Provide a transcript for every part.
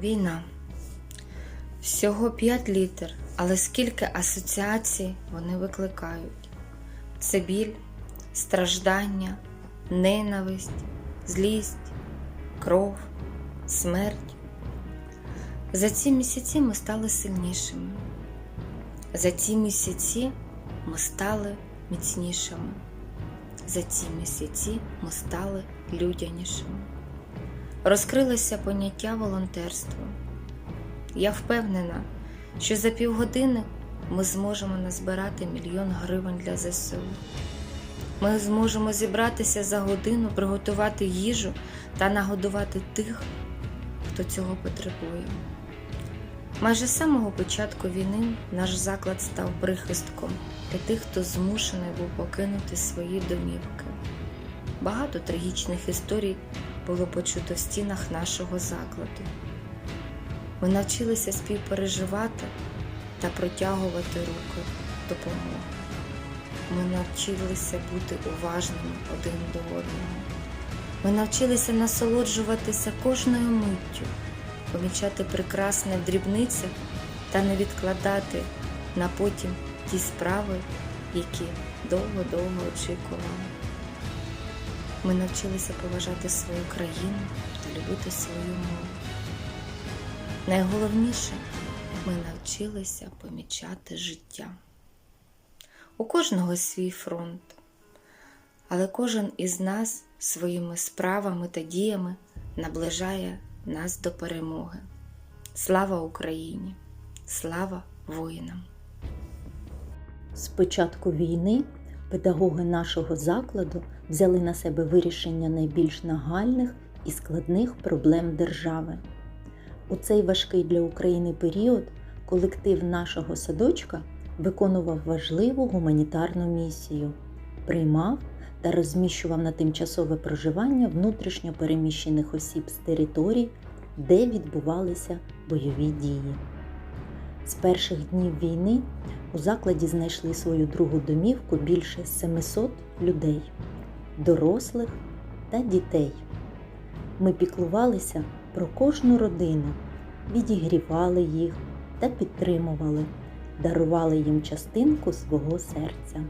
Війна. Всього 5 літер, але скільки асоціацій вони викликають: це біль, страждання, ненависть, злість, кров, смерть. За ці місяці ми стали сильнішими. За ці місяці ми стали міцнішими. За ці місяці ми стали людянішими. Розкрилося поняття волонтерства. Я впевнена, що за півгодини ми зможемо назбирати мільйон гривень для ЗСУ. Ми зможемо зібратися за годину, приготувати їжу та нагодувати тих, хто цього потребує. Майже з самого початку війни наш заклад став прихистком для тих, хто змушений був покинути свої домівки. Багато трагічних історій було почуто в стінах нашого закладу. Ми навчилися співпереживати та протягувати руки допомоги. Ми навчилися бути уважними один до одного. Ми навчилися насолоджуватися кожною миттю, помічати прекрасне в дрібницях та не відкладати на потім ті справи, які довго-довго очікували. Ми навчилися поважати свою країну та любити свою мову. Найголовніше, ми навчилися помічати життя. У кожного свій фронт, але кожен із нас своїми справами та діями наближає нас до перемоги. Слава Україні! Слава воїнам! З початку війни педагоги нашого закладу взяли на себе вирішення найбільш нагальних і складних проблем держави. У цей важкий для України період колектив нашого садочка виконував важливу гуманітарну місію, приймав та розміщував на тимчасове проживання внутрішньо переміщених осіб з територій, де відбувалися бойові дії. З перших днів війни у закладі знайшли свою другу домівку більше 700 людей, дорослих та дітей. Ми піклувалися про кожну родину, відігрівали їх та підтримували, дарували їм частинку свого серця.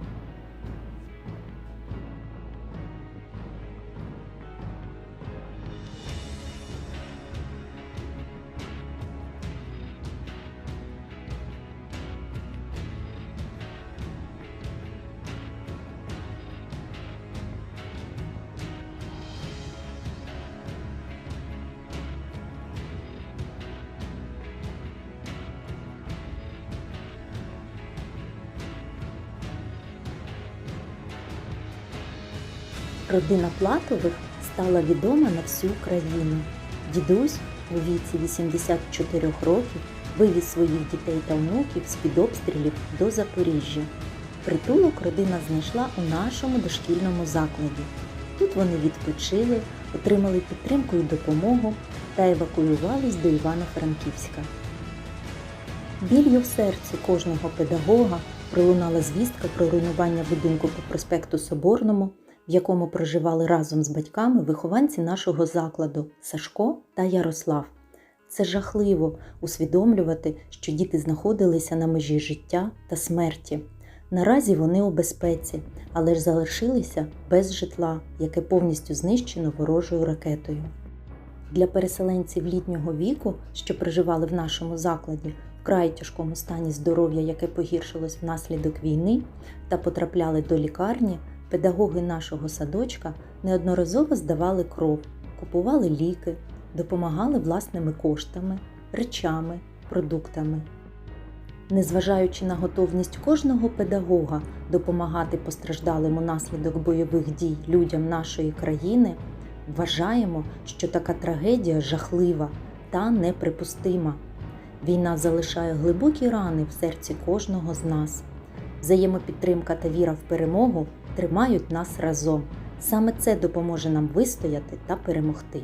Родина Платових стала відома на всю країну. Дідусь у віці 84 років вивіз своїх дітей та внуків з-під обстрілів до Запоріжжя. Притулок родина знайшла у нашому дошкільному закладі. Тут вони відпочили, отримали підтримку і допомогу та евакуювались до Івано-Франківська. Біллю в серці кожного педагога пролунала звістка про руйнування будинку по проспекту Соборному, в якому проживали разом з батьками вихованці нашого закладу Сашко та Ярослав. Це жахливо усвідомлювати, що діти знаходилися на межі життя та смерті. Наразі вони у безпеці, але ж залишилися без житла, яке повністю знищено ворожою ракетою. Для переселенців літнього віку, що проживали в нашому закладі, вкрай тяжкому стані здоров'я, яке погіршилось внаслідок війни, та потрапляли до лікарні, педагоги нашого садочка неодноразово здавали кров, купували ліки, допомагали власними коштами, речами, продуктами. Незважаючи на готовність кожного педагога допомагати постраждалим унаслідок бойових дій людям нашої країни, вважаємо, що така трагедія жахлива та неприпустима. Війна залишає глибокі рани в серці кожного з нас. Взаємопідтримка та віра в перемогу тримають нас разом. Саме це допоможе нам вистояти та перемогти.